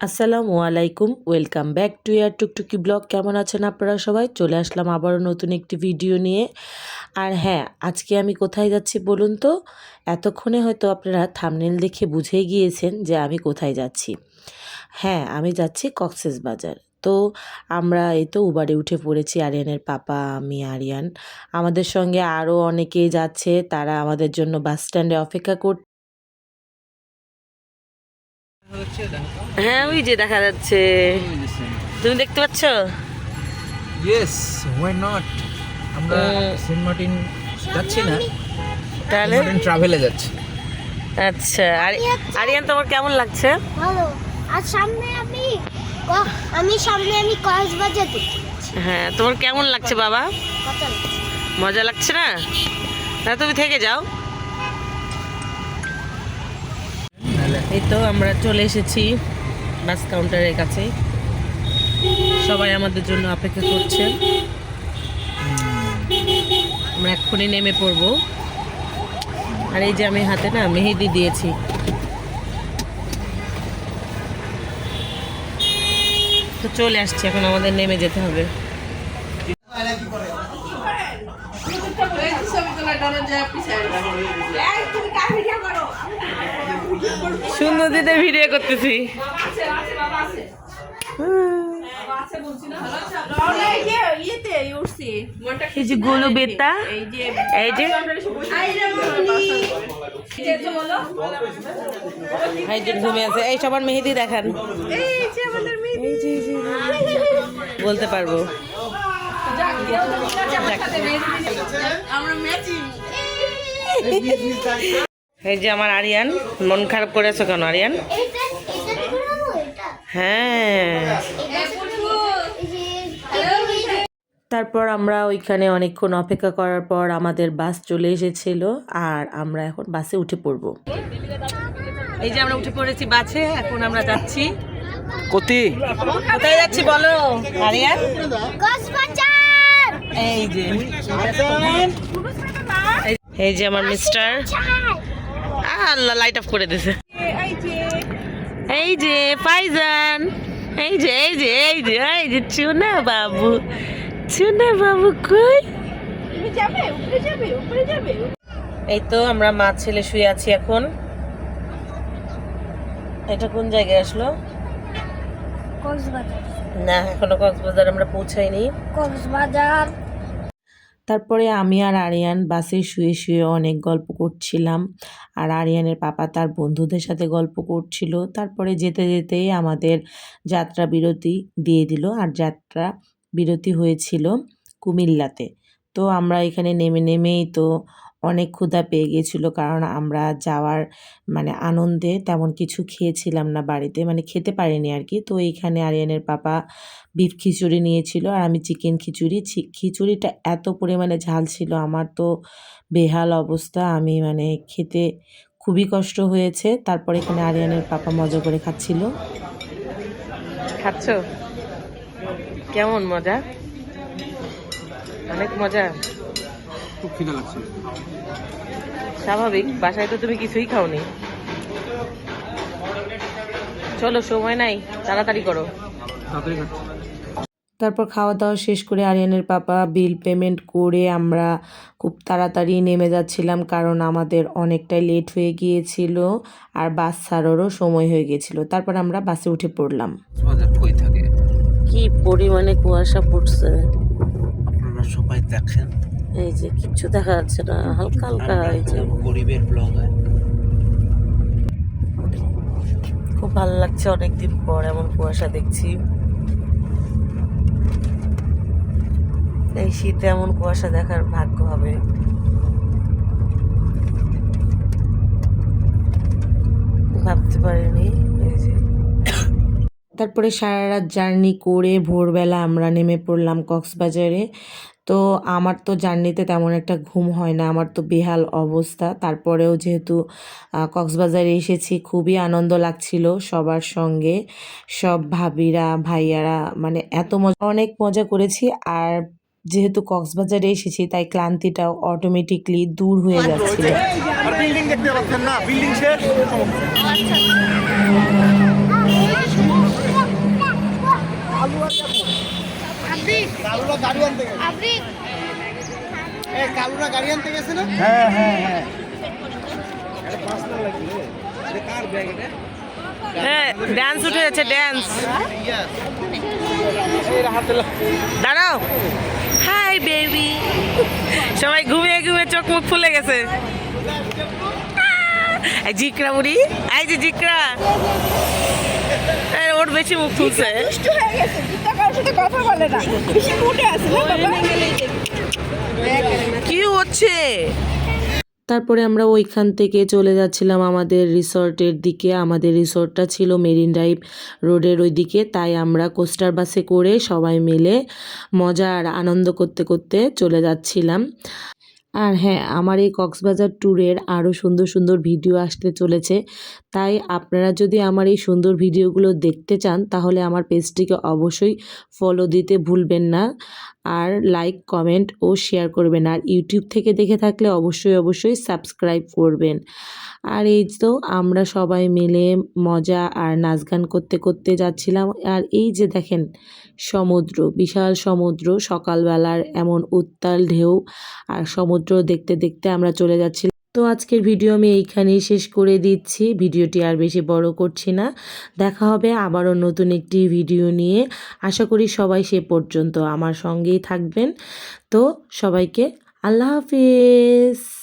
আসসালামু আলাইকুম, welcome back to year Tuktuki blog. কেমন আছেন আপনারা সবাই? চলে আসলাম আবারও নতুন একটি ভিডিও নিয়ে। আর হ্যাঁ আজকে আমি কোথায় যাচ্ছি বলুন তো? এতক্ষণে হয়তো আপনারা থামনেল দেখে বুঝেই গিয়েছেন যে আমি কোথায় যাচ্ছি। হ্যাঁ আমি যাচ্ছি কক্সেস বাজার। তো আমরা এই তো উবারে উঠে পড়েছি, আরিয়ানের পাপা, আমি, আরিয়ান। আমাদের সঙ্গে আরও অনেকেই যাচ্ছে, তারা আমাদের জন্য বাস স্ট্যান্ডে অপেক্ষা কর হ্যাঁ ওই যে দেখা যাচ্ছে। তুমি দেখতে পাচ্ছ? ইয়েস হোয়াই নট আমরা সেন্ট মার্টিন যাচ্ছি না তাহলে? ট্রাভেলে যাচ্ছি। আচ্ছা আর আরিয়ান তোমার কেমন লাগছে? ভালো। আর সামনে আমি আমি সামনে আমি কক্সবাজার হ্যাঁ তোমার কেমন লাগছে বাবা? মজা লাগছে না? না তুমি থেকে যাও। এই তো আমরা চলে এসেছি বাস কাউন্টারের কাছে। সবাই আমাদের জন্য অপেক্ষা করছে। আমরা এক্ষুনি নেমে পড়ব। আর এই যে আমি হাতে না মেহেদি দিয়েছি। তো চলে আসছি এখন আমাদের নেমে যেতে হবে। সুন্দর দিতে ভিডিও করতেছি। এই যে গোলু বেতা এই যে এই যে ঘুমে আছে এই সবার মেহেদি দেখান। এই যে, এই যে, এই যে। আমার আরিয়ান মন খারাপ করেছ কেন আরিয়ান? এটা এটা ঘোরাবো এটা? হ্যাঁ। এটা এই যে তারপর আমরা ওইখানে অনেকক্ষণ অপেক্ষা করার পর আমাদের বাস চলে এসেছিল আর আমরা এখন বাসে উঠে পড়ব। এই যে আমরা উঠে পড়েছি বাসে এখন আমরা যাচ্ছি। কতি। কোথায় যাচ্ছি বলো আরিয়ান? এই যে এই যে আমার মিস্টার আল্লাহ লাইট অফ করে দিছে। এই যে পাইজান এই যে এই যে এই যে এই যে চুনা বাবু। চুনা বাবু কই? এই তো আমরা মা ছেলে শুয়ে আছি এখন। এটা কোন জায়গায় আসলো? কক্সবাজার। না এখনও কক্সবাজার আমরা পৌঁছাইনি। কক্সবাজার। তারপরে আমি আর আরিয়ান বাসে শুয়ে শুয়ে অনেক গল্প করছিলাম। আর আরিয়ানের পাপা তার বন্ধুদের সাথে গল্প করছিল। তারপরে যেতে যেতেই আমাদের যাত্রা বিরতি দিয়ে দিল। আর যাত্রা বিরতি হয়েছিল কুমিল্লাতে। তো আমরা এখানে নেমে নেমেই তো অনেক ক্ষুধা পেয়ে গিয়েছিল কারণ আমরা যাওয়ার মানে আনন্দে তেমন কিছু খেয়েছিলাম না বাড়িতে মানে খেতে পারিনি আর কি। তো এইখানে আরিয়ানের পাপা বিফ খিচুড়ি নিয়েছিল আর আমি চিকেন খিচুড়ি। খিচুড়িটা এত পরিমাণে ঝাল ছিল, আমার তো বেহাল অবস্থা। আমি মানে খেতে খুবই কষ্ট হয়েছে। তারপর এখানে আরিয়ানের পাপা মজা করে খাচ্ছিল। খাচ্ছ? কেমন মজা? অনেক মজা। খুব খিদে লাগছে। স্বাভাবিক বাসায় তো তুমি কিছুই খাওনি। চলো সময় নাই তাড়াতাড়ি করো। তাড়াতাড়ি তারপর খাওয়া দাওয়া শেষ করে আরিয়ানের পাপা বিল পেমেন্ট করে আমরা খুব তাড়াতাড়ি নেমে যাচ্ছিলাম কারণ আমাদের অনেকটাই লেট হয়ে গিয়েছিল আর বাস ছাড়ারও সময় হয়ে গিয়েছিল। তারপর আমরা বাসে উঠে পড়লাম। বাজার কই থাকে? কি পরিমাণে কুয়াশা পড়ছে। আপনারা সবাই দেখেন। এই যে কিচ্ছু দেখা যাচ্ছে না হালকা হালকা এই যে। গরিবের ব্লগার খুব ভালো লাগছে অনেকদিন পর এমন কুয়াশা দেখছি। এই শীতে এমন কুয়াশা দেখার ভাগ্য হবে ভাবতে পারিনি এই যে তারপরে সারা রাত জার্নি করে ভোরবেলা আমরা নেমে পড়লাম কক্সবাজারে। তো আমার তো জার্নিতে তেমন একটা ঘুম হয় না আমার তো বেহাল অবস্থা। তারপরেও যেহেতু কক্সবাজারে এসেছি খুবই আনন্দ লাগছিল সবার সঙ্গে। সব ভাবিরা ভাইয়ারা মানে এত মজা অনেক মজা করেছি। আর যেহেতু কক্সবাজারে এসেছি তাই ক্লান্তিটাও অটোমেটিকলি দূর হয়ে যাচ্ছিল বিল্ডিং দেখতে পাচ্ছেন না বিল্ডিং শেষ? আপনি কালুরা গাড়ি আনতে গেছে না? ড্যান্স উঠে যাচ্ছে ড্যান্স দাঁড়াও। হাই বেবি সবাই ঘুমিয়ে ঘুমিয়ে চোখ মুখ ফুলে গেছে। এই জিকরা বুড়ি। এই যে জিকরা। এই, ওর বেশি মুখ ফুলছে। হচ্ছে? তারপরে আমরা ওইখান থেকে চলে যাচ্ছিলাম আমাদের রিসর্টের দিকে। আমাদের রিসর্টটা ছিল মেরিন ড্রাইভ রোডের ওই দিকে তাই আমরা কোস্টার বাসে করে সবাই মিলে মজা আর আনন্দ করতে করতে চলে যাচ্ছিলাম। আর হ্যাঁ আমার এই কক্সবাজার ট্যুরের আরও সুন্দর সুন্দর ভিডিও আসতে চলেছে। তাই আপনারা যদি আমার এই সুন্দর ভিডিওগুলো দেখতে চান, তাহলে আমার পেজটিকে অবশ্যই ফলো দিতে ভুলবেন না। আর লাইক কমেন্ট ও শেয়ার করবেন। আর ইউটিউব থেকে দেখে থাকলে অবশ্যই অবশ্যই সাবস্ক্রাইব করবেন। আর এই তো আমরা সবাই মিলে মজা আর নাচ গান করতে করতে যাচ্ছিলাম। আর এই যে দেখেন সমুদ্র, বিশাল সমুদ্র, সকালবেলার এমন উত্তাল ঢেউ। আর সমুদ্র দেখতে দেখতে আমরা চলে যাচ্ছিলাম তো আজকের ভিডিও আমি এইখানেই শেষ করে দিচ্ছি। ভিডিওটি আর বেশি বড় করছি না। দেখা হবে আবারও নতুন একটি ভিডিও নিয়ে। আশা করি সবাই সে পর্যন্ত আমার সঙ্গেই থাকবেন। তো সবাইকে আল্লাহ হাফিজ।